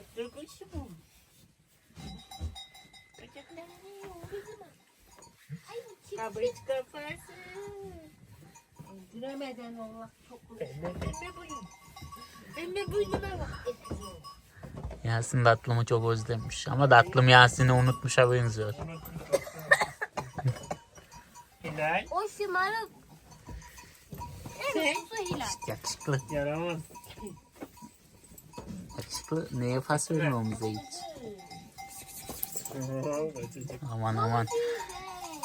Tatlı kuşum. Bacaklarını bizim. Kabriç kafası. Öldüremeden Allah çok uzun. Pembe boyun. Pembe boynuma bak. Yasin tatlımı çok özlemiş. Ama tatlım Yasin'i unutmuşa benziyor. Hilal. O şımarık. Sen Evet, bu hilal. Yakışıklı. yaramaz. Yakışıklı. Neye pas vermiyor bize hiç? Aman aman.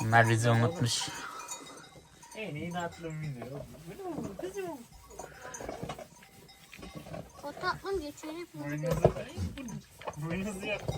Bunlar bizi unutmuş. En iyi tatlım biliyor. Kızım. O tatlım geçiyor hep. Boynunuzu Boynunuzu yaptı.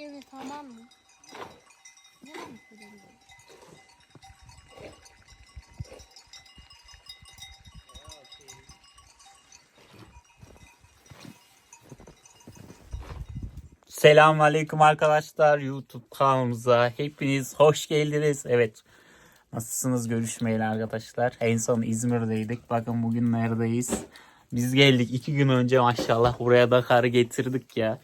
Türkiye'de tamam mı? Ne mi söyleyeyim? Selamun Aleyküm arkadaşlar YouTube kanalımıza hepiniz hoş geldiniz. Evet nasılsınız görüşmeyeli arkadaşlar. En son İzmir'deydik. Bakın bugün neredeyiz. Biz geldik iki gün önce maşallah buraya da kar getirdik ya.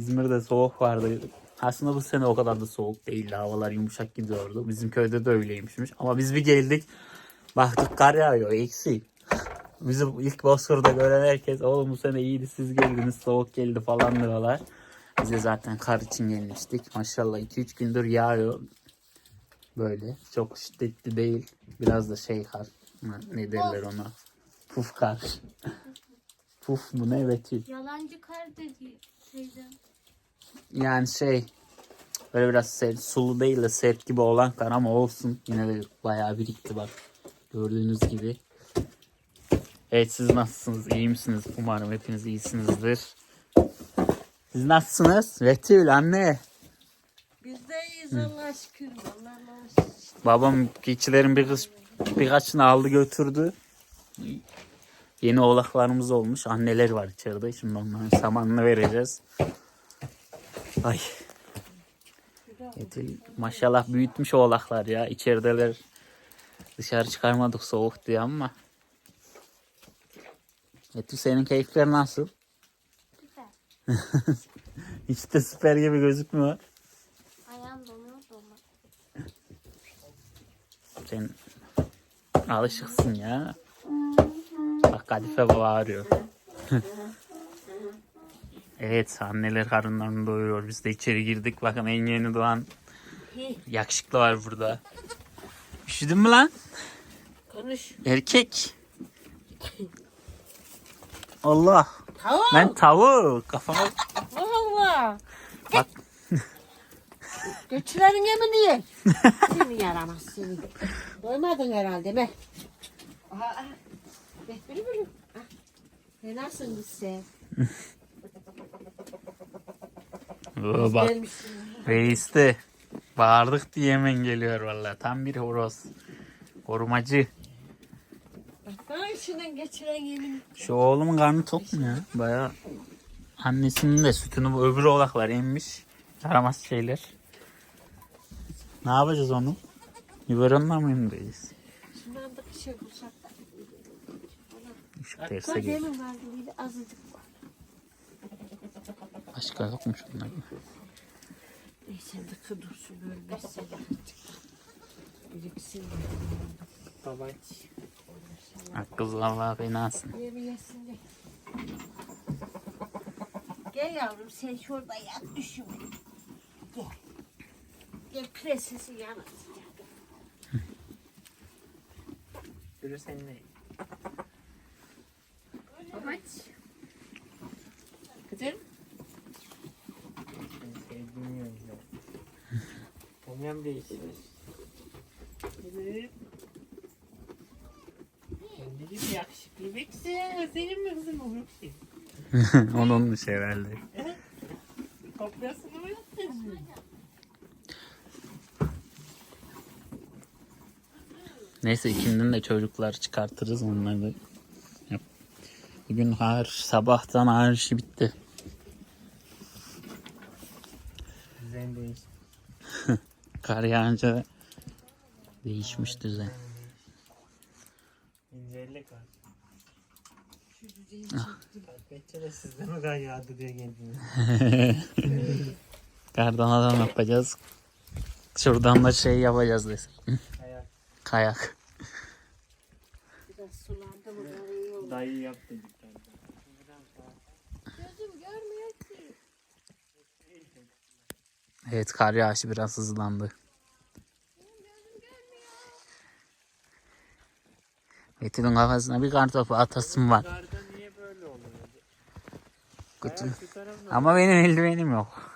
İzmir'de soğuk vardı. Aslında bu sene o kadar da soğuk değildi. Havalar yumuşak gidiyordu. Bizim köyde de öyleymişmiş. Ama biz bir geldik. Baktık kar yağıyor. Eksi. Bizi ilk Bozkır'da gören herkes oğlum bu sene iyiydi siz geldiniz soğuk geldi falan diyorlar. Biz de zaten kar için gelmiştik. Maşallah 2-3 gündür yağıyor. Böyle. Çok şiddetli değil. Biraz da şey kar. Ne derler ona? Puf kar. Puf mu ne Betül? Yalancı kar dedi teyzem. Yani şey böyle biraz sert, sulu değil de sert gibi olan kar ama olsun. Yine de bayağı birikti bak. Gördüğünüz gibi. Evet siz nasılsınız? İyi misiniz? Umarım hepiniz iyisinizdir. Siz nasılsınız? Betül anne. Biz de iyiyiz Allah'a şükür. Şükür. Babam keçilerin bir kız, birkaçını aldı götürdü. Yeni oğlaklarımız olmuş. Anneler var içeride. Şimdi onların samanını vereceğiz. Ay. Betül maşallah büyütmüş oğlaklar ya. İçerideler. Dışarı çıkarmadık soğuk diye ama. Betül senin keyifler nasıl? Süper. Hiç de süper gibi gözükmüyor. Ayağım donuyor donma. Sen alışıksın ya. Bak Kadife baba arıyor. evet anneler karınlarını doyuruyor. Biz de içeri girdik. Bakın en yeni doğan yakışıklı var burada. Üşüdün mü lan? Konuş. Erkek. Allah. Tavuk. Ben tavuk. Kafama Allah. bak. Göçlerin mi niye? Seni yaramaz seni. Doymadın herhalde be. Aa, be bülü bülü. Ah, Ne nasılsın sen? Oo, bak. Gelmişsin. Reis de bağırdık diye hemen geliyor vallahi. Tam bir horoz. Korumacı. Bana içinden geçiren yemin. Şu oğlumun karnı tok mu ya? Baya annesinin de sütünü bu öbür oğlaklar emmiş. Yaramaz şeyler. Ne yapacağız onu? Biberonla mı emeceğiz? Şundan da bir şey bulsak. Şu terse Hatta gel. demin vardı bir azıcık var. Başka yokmuş onların. Neyse dıkı dursun ölmezse. Biriksin. Babaç. Kız vallahi fenasın. Yemi yesin de. Gel yavrum sen şurada yat düşün. Gel. Gel prensesi yanasın. Yürü seninle. Omyam değişir. Kızım. Kendini bir yakışıklı beksin. Senin mi kızım o beksin? Onunmuş herhalde. Kopyasını mı yaptın? Neyse ikindin de çocuklar çıkartırız onları. Bugün her sabahtan her işi bitti. Düzen değiş. Kar yağınca değişmiş düzen. İncelik var. Kahvetçe de sizde mi kan yağdı diye geldiniz. Kardan adam yapacağız. Şuradan da şey yapacağız desek. Ayak Kayak. Biraz sulandı mı? dayı yaptı bir tane. Gözüm görmüyor ki. Evet kar yağışı biraz hızlandı. Betül'ün kafasına bir kar topu atasım var. Karda niye böyle oluyor? Kutu. Ayak tarafına. Ama benim eldivenim yok.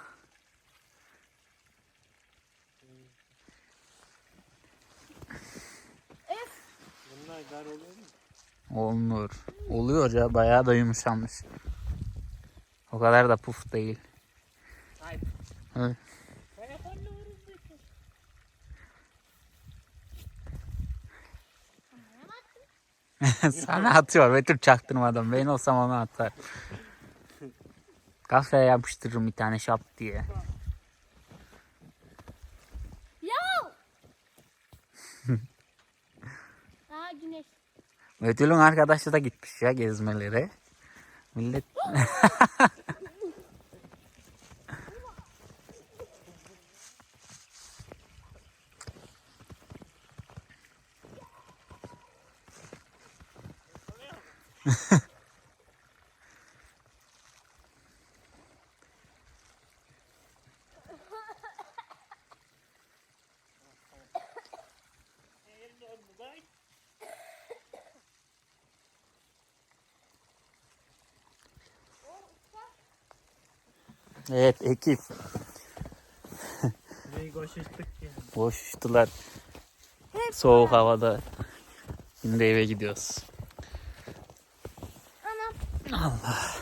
Bunlar oluyor mu? Olmuyor. Oluyor ya bayağı da yumuşamış. O kadar da puf değil. Evet. Sana atıyor Betül çaktırmadan. Ben olsam onu atar. Kafaya yapıştırırım bir tane şap diye. Aa güneş. Betül'ün arkadaşı da gitmiş ya gezmelere. Millet Evet ekip Neyi koşuştuk ki? boştular. Soğuk havada. Şimdi eve gidiyoruz. Allah.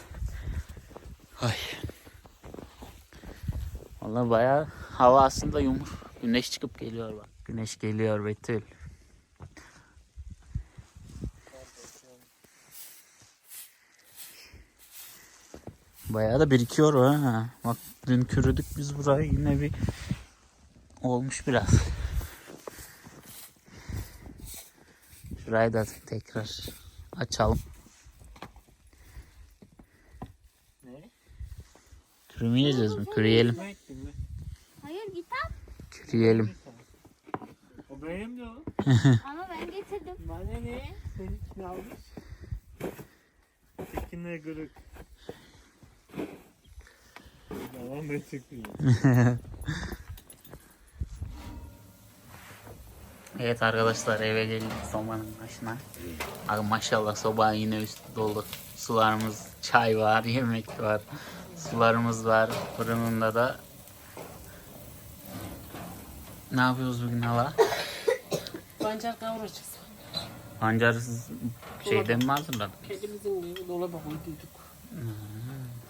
Ay. Vallahi bayağı hava aslında yumur. Güneş çıkıp geliyor bak. Güneş geliyor Betül. Bayağı da birikiyor ha. Bak dün kürüdük biz burayı yine bir olmuş biraz. Şurayı da tekrar açalım. Ne? Kürümeyeceğiz mi? Küreyelim. Hayır git al. Küreyelim. O benim de o. Ama ben getirdim. Bana ne? Senin için almış. Tekinle gırık. Tamam ben çıkıyor. Evet arkadaşlar eve geldik sobanın başına. Abi maşallah soba yine üstü dolu. Sularımız, çay var, yemek var. Sularımız var. Fırınında da ne yapıyoruz bugün hala? Pancar kavuracağız. Pancarsız şeyden mi hazırladın? Kedimizin evi dolaba koyduyduk.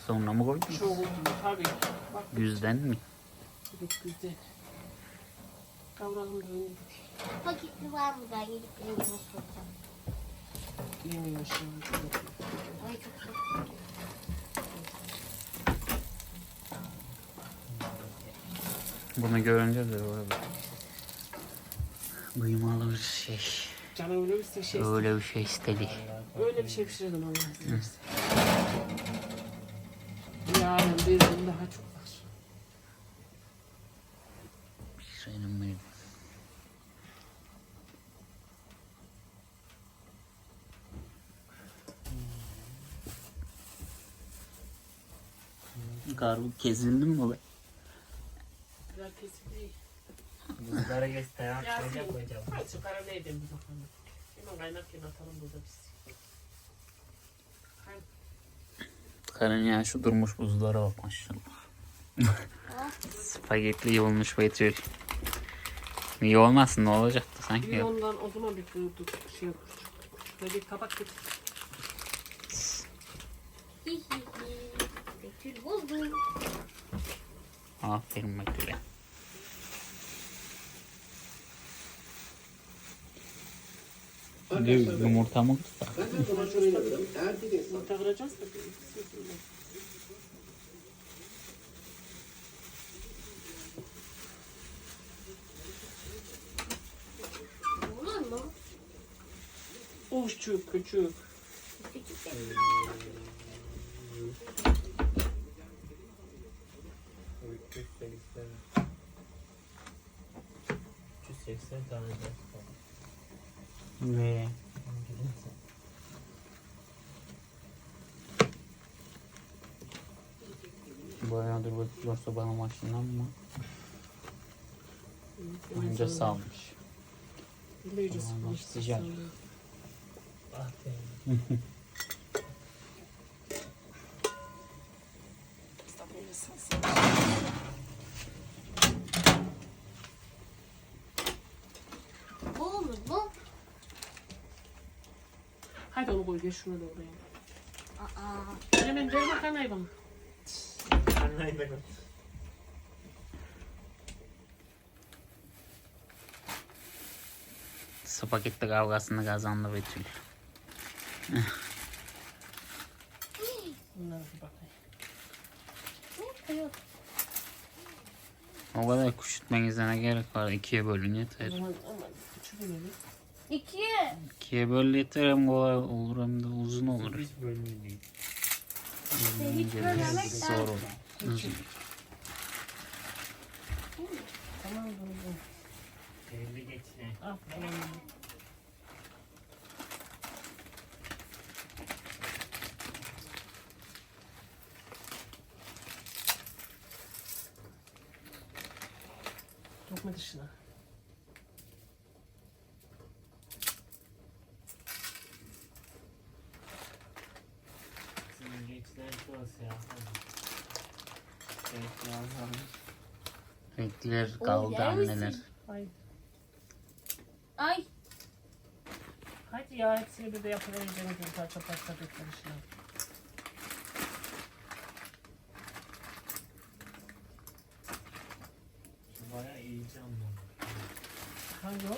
Sonra mı koydun? Çok oldu tabii. Bak Yüzden mi? çok güzel. Kavralım da önce. Paketli var mı? Ben gidip rengine soracağım. Yemiyor şu an. Ay çok çok. Bunu görünce de öyle Kıymalı bir şey. Canım öyle bir şey Öyle bir şey istedi. Öyle bir şey pişirdim Allah verirse. Yarın bir gün daha çok var. Senin benim. Karbu kesildin mi be? Biraz kesik değil. Buzlara geç dayak Yasin. Hadi şu kara neydi bir bakalım. Hemen kaynarken atalım burada biz. Karın ya şu durmuş buzlara bak maşallah. Spagetti iyi olmuş Betül. İyi olmasın ne olacaktı sanki? Bir ondan o zaman bir kırdık şey yapmış. Şöyle bir tabak getir. Betül bozdu. Aferin Betül'e. Bir yumurta mı? Yumurta kıracağız da. Uççuk küçük. Küçük de. tane de. Ne? Bayağıdır bekliyorsa bana maşından mı? Önce salmış. Sıcak. Ah Hadi onu koy gel şunu da oraya. Aa. Hemen ver makarnayı bana. Anlayın da koy. Spagetti kavgasını kazandı Betül. Bunlara bir bakayım. Ne? Yok. O kadar küçültmenize ne gerek var? İkiye bölün yeter. zaman ama küçük önemli. İkiye. İkiye böl yeter hem kolay olur hem de uzun olur. Hiç bölümü değil. hiç bölmemek Zor olur. Tamam bunu bu. Belli geçine. Al tamam. Dokma dışına. Senin geçinen şurası ya. Evet lazım. Renkler kaldı yer misin? anneler. Haydi. Ay. Hadi ya hepsini bir de yapıvereceğim. Bir parça parça. Şu bayağı iyi canlı. Hangi o?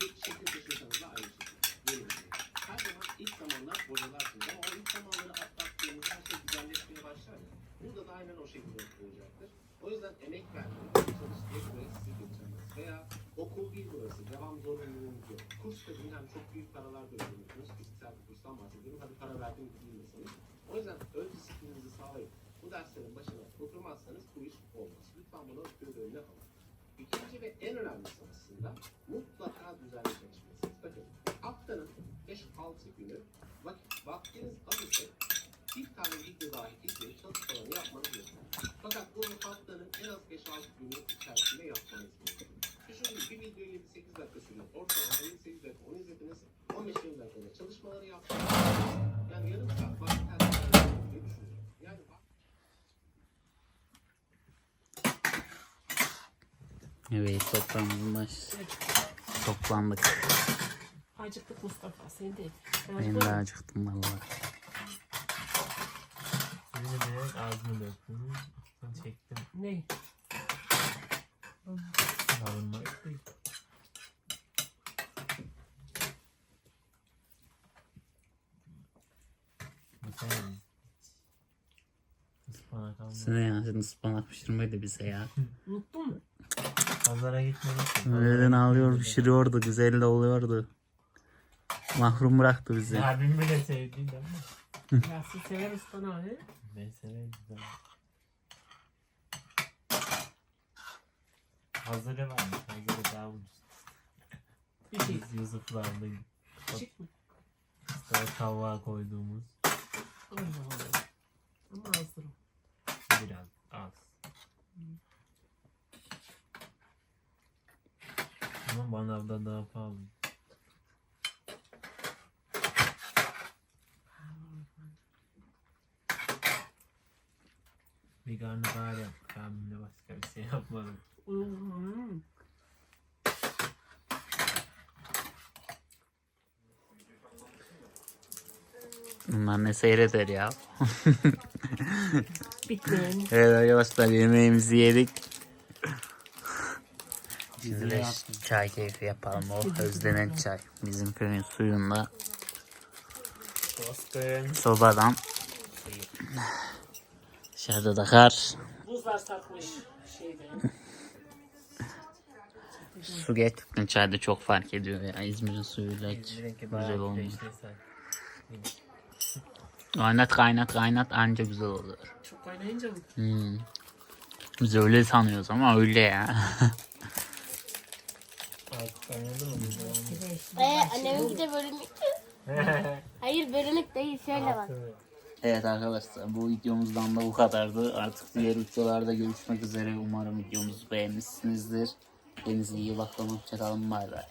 İlk şekil taşıyorsanız da aynı şekilde. Yeni bir şey. Her zaman ilk zamanlar bocalarsınız ama o ilk zamanları atlattığınız her şey güzelleşmeye başlar ya. Burada da aynen o şekilde olacaktır. O yüzden emek verdiğiniz çalıştığı buraya sizi götürmez. Veya okul değil burası. Devam zorunluluğunuz yok. Kurs dediğin hem çok büyük paralar da ödüyorsunuz. Fiziksel bir kurstan bahsediyorum. Hadi para verdim gidilmeseniz. O yüzden ön disiplininizi sağlayıp bu derslerin başına oturmazsanız bu iş olmaz. Lütfen bunu göz önüne alın. İkinci ve en önemlisi aslında Acıktık Mustafa. Sen de. Ben de acıktım valla. Şimdi de ağzını döktüm. Çektim. Ne? Alınmak değil. Sen ya sen ıspanak pişirmedi bize ya. Unuttun mu? Pazara gitmedik. Öğleden alıyor pişiriyordu güzel de oluyordu. Mahrum bıraktı bizi. Abim bile sevdiydi ama. Ya siz sever ıspanağı he? Ben severim. Hazırı varmış. Hazırı daha ucuz. Bir şey. Biz Yusuf'lardaydık. Çık mı? Sonra tavuğa koyduğumuz Allah Allah. Ama azdır o. biraz az. Ama manavda daha pahalı. Bir karnabahar yaptık abimle başka bir şey yapmadım. Bunlar ne seyreder ya. Bitmeyen. Evet arkadaşlar yemeğimizi yedik. Şimdi de çay keyfi yapalım. O özlenen çay. Bizim köyün suyunda sobadan. Dışarıda da kar. Buzlar satmış şeyde. Su gerçekten çayda çok fark ediyor ya. İzmir'in suyuyla hiç güzel olmuyor. Kaynat kaynat kaynat anca güzel oluyor. Çok kaynayınca mı? Hmm. Biz öyle sanıyoruz ama öyle ya. Ee, anneminki de bölünük. Hayır bölünük değil şöyle bak. Evet arkadaşlar bu videomuzdan da bu kadardı. Artık diğer videolarda görüşmek üzere. Umarım videomuzu beğenmişsinizdir. Kendinize iyi bakın. Hoşçakalın. Bay bay.